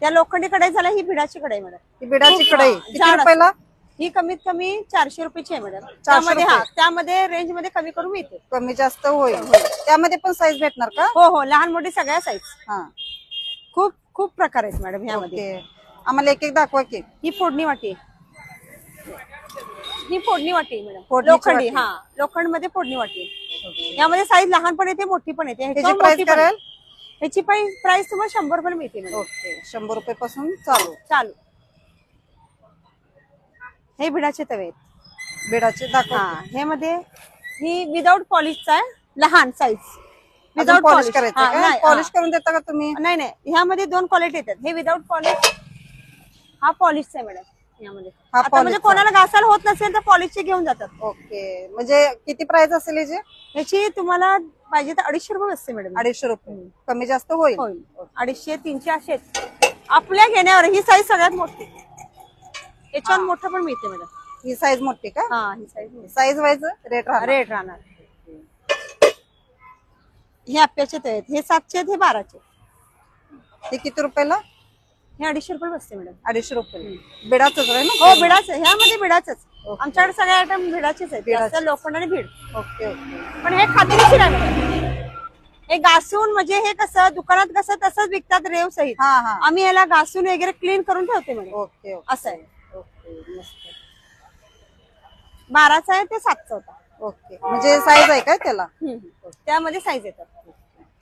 त्या लोखंडी कढई झाल्या ही भिडाची कढई मॅडम ही बिडाची कढई किती जाड रुपयाला? ही कमीत कमी चारशे रुपयाची आहे मॅडम त्यामध्ये हा त्यामध्ये रेंजमध्ये कमी करून मिळते. कमी जास्त होईल. त्यामध्ये पण साईज भेटणार का? हो हो लहान मोठी सगळ्या साईज हा. खूप खूप प्रकार आहेत मॅडम ह्यामध्ये. ओके. आम्हाला एक एक दाखवा की. ही फोडणी वाटी आहे. ही फोडणी वाटी आहे, मॅडम फोडणीची लोखंडी वाटी. हा लोखंडमध्ये फोडणी वाटी आहे. यामध्ये साईज लहान पण येते मोठी पण येते ह्याची ह्याच्यावर प्राइस मोठी पण आहे. करेल ह्याची प्राइस तुम्हाला शंभर रुपये मिळते मॅडम ओके शंभर रुपये पासून चालू. चालू. हे भिडाचे तवे आहेत. बिडाचे दाखवा. हा हे मध्ये ही विदाऊट पॉलिशचा आहे लहान साईज अजून पॉलिश करायचं पॉलिश करून देता का तुम्ही? नाही नाही ह्यामध्ये दोन क्वालिटी येतात. हे विदाऊट पॉलिश हा पॉलिशचा आहे मॅडम. यामध्ये हा आता म्हणजे पॉलिशचा. कोणाला घासायला होत नसेल तर पॉलिशचे घेऊन जातात. ओके. म्हणजे किती प्राइस असेल याची? याची तुम्हाला पाहिजे तर अडीचशे रुपये बसते मॅडम अडीचशे रुपये. कमी जास्त होईल? होईल. अडीचशे तीनशे असे आहेत. आपल्या घेण्यावर ही साईज सगळ्यात मोठी. याच्यावर मोठं पण मिळते मॅडम ही साईज मोठी का? हा ही साईज साईज वाईज रेट राहणार. रेट राहणार. हे आप्याचे ते आहेत. हे सातशे आहेत हे बाराचे ते किती रुपयाला? हे अडीचशे रुपये बसते मॅडम अडीचशे रुपये. बिडाच आहे ना? हो बिडाच ह्यामध्ये बिडाचच. आमच्याकडे सगळे आयटम भिडाचेच आहेत. जास्त लोखंड आणि भीड. Okay okay. पण हे खात्रीशीर आहे मॅडम. हे घासून म्हणजे हे कसं दुकानात कसं तसंच विकतात रेव सहित. हा हा. आम्ही याला घासून वगैरे क्लीन करून ठेवते मॅडम ओके ओके. असं आहे. ओके मस्त. बाराचा आहे ते सातचा होता. ओके. म्हणजे साईज आहे काय त्याला? हम्म. त्यामध्ये साईज येतात.